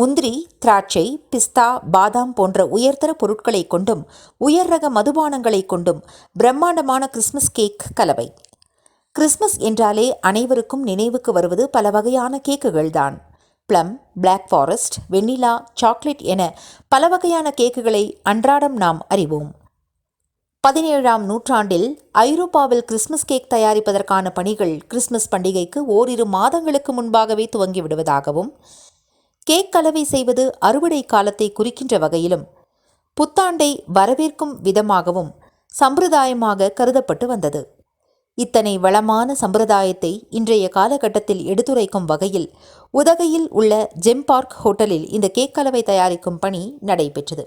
முந்திரி திராட்சை பிஸ்தா பாதாம் போன்ற உயர்தர பொருட்களை கொண்டும் உயர் ரக மதுபானங்களை கொண்டும் பிரம்மாண்டமான கிறிஸ்மஸ் கேக் கலவை. கிறிஸ்மஸ் என்றாலே அனைவருக்கும் நினைவுக்கு வருவது பல வகையான கேக்குகள்தான். Plum black forest vanilla chocolate என பல வகையான கேக்குகளை அன்றாடம் நாம் அறிவோம். பதினேழாம் நூற்றாண்டில் ஐரோப்பாவில் கிறிஸ்மஸ் கேக் தயாரிப்பதற்கான பணிகள் கிறிஸ்மஸ் பண்டிகைக்கு ஓரிரு மாதங்களுக்கு முன்பாகவே துவங்கிவிடுவதாகவும் கேக் கலவை செய்வது அறுவடை காலத்தை குறிக்கின்ற வகையிலும் புத்தாண்டை வரவேற்கும் விதமாகவும் சம்பிரதாயமாக கருதப்பட்டு வந்தது. இத்தனை வளமான சம்பிரதாயத்தை இன்றைய காலகட்டத்தில் எடுத்துரைக்கும் வகையில் உதகையில் உள்ள ஜெம் பார்க் ஹோட்டலில் இந்த கேக் கலவை தயாரிக்கும் பணி நடைபெற்றது.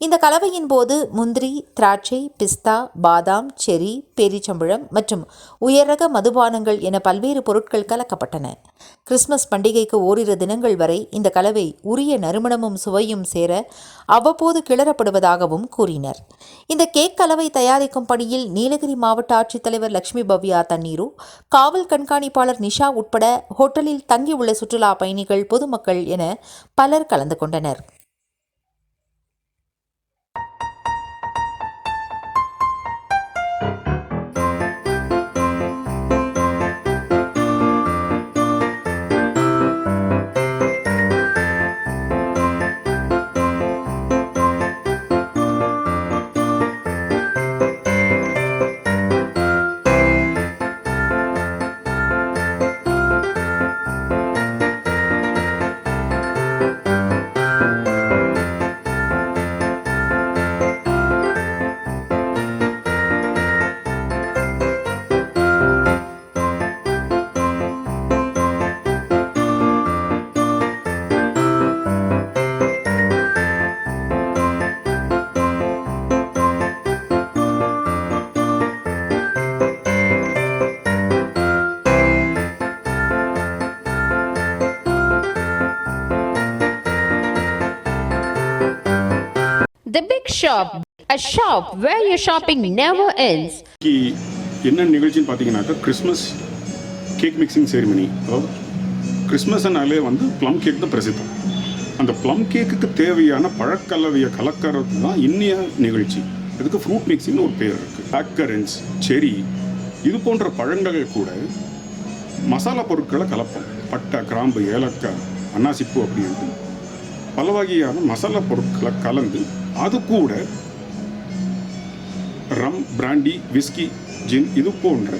இந்த கலவையின் போது முந்திரி திராட்சை பிஸ்தா பாதாம் செரி பேரிச்சம்பழம் மற்றும் உயர்ரக மதுபானங்கள் என பல்வேறு பொருட்கள் கலக்கப்பட்டன. கிறிஸ்மஸ் பண்டிகைக்கு ஓரிரு தினங்கள் வரை இந்த கலவை உரிய நறுமணமும் சுவையும் சேர அவ்வப்போது கிளறப்படுவதாகவும் கூறினர். இந்த கேக் கலவை தயாரிக்கும் பணியில் நீலகிரி மாவட்ட ஆட்சித்தலைவர் லட்சுமி பவ்யா தண்ணீரு காவல் கண்காணிப்பாளர் நிஷா உட்பட ஹோட்டலில் தங்கியுள்ள சுற்றுலா பயணிகள் பொதுமக்கள் என பலர் கலந்து கொண்டனர். The Big Shop, a shop where your shopping never ends. என்ன நிகழ்ச்சின்னு பார்த்தீங்கன்னாக்கா கிறிஸ்மஸ் கேக் மிக்சிங் செரிமனி அதாவது கிறிஸ்மஸ்னாலே வந்து ப்ளம் கேக் தான் பிரசித்தம். அந்த ப்ளம் கேக்குக்கு தேவையான பழக்கலவையை கலக்கிறது தான் இன்னைய நிகழ்ச்சி. இதுக்கு ஃப்ரூட் மிக்சிங்னு ஒரு பேர் இருக்குது பேக்கரன்ஸ் செரி இது போன்ற பழங்கள் கூட மசாலா பொருட்களை கலப்போம். பட்டை கிராம்பு ஏலக்காய் அன்னாசிப்பூ அப்படின்ட்டு. பல வகையான மசாலா பொருட்களை கலந்து அது கூட ரம் பிராண்டி விஸ்கி ஜின் இது போன்ற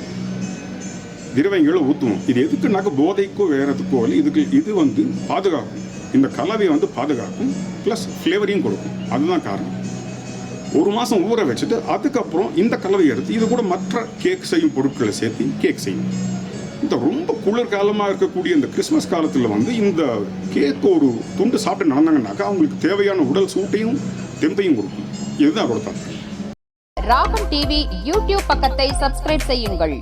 திரவியங்களை ஊற்றுவோம். இது எதுக்குனாக்க போதைக்கோ வேற எதுக்கோ இல்லை இதுக்கு இது வந்து பாதுகாக்கும். இந்த கலவையை வந்து பாதுகாக்கும் ப்ளஸ் ஃப்ளேவரையும் கொடுக்கும். அதுதான் காரணம். ஒரு மாதம் ஊற வச்சுட்டு அதுக்கப்புறம் இந்த கலவையை எடுத்து இது கூட மற்ற கேக் செய்யும் பொருட்களை சேர்த்து கேக் செய்யும் இந்த ரொம்ப குளிர்காலமாக இருக்கக்கூடிய இந்த கிறிஸ்மஸ் காலத்தில் வந்து இந்த கேக் ஒரு துண்டு சாப்பிட்டு நடந்தாங்கன்னாக்கா அவங்களுக்கு தேவையான உடல் சூட்டையும் தெம்பையும் கொடுக்கும். இதுதான் அதோட தாக்கம் ராகம் டிவி யூடியூப் பக்கத்தை சப்ஸ்கிரைப் செய்யுங்கள்.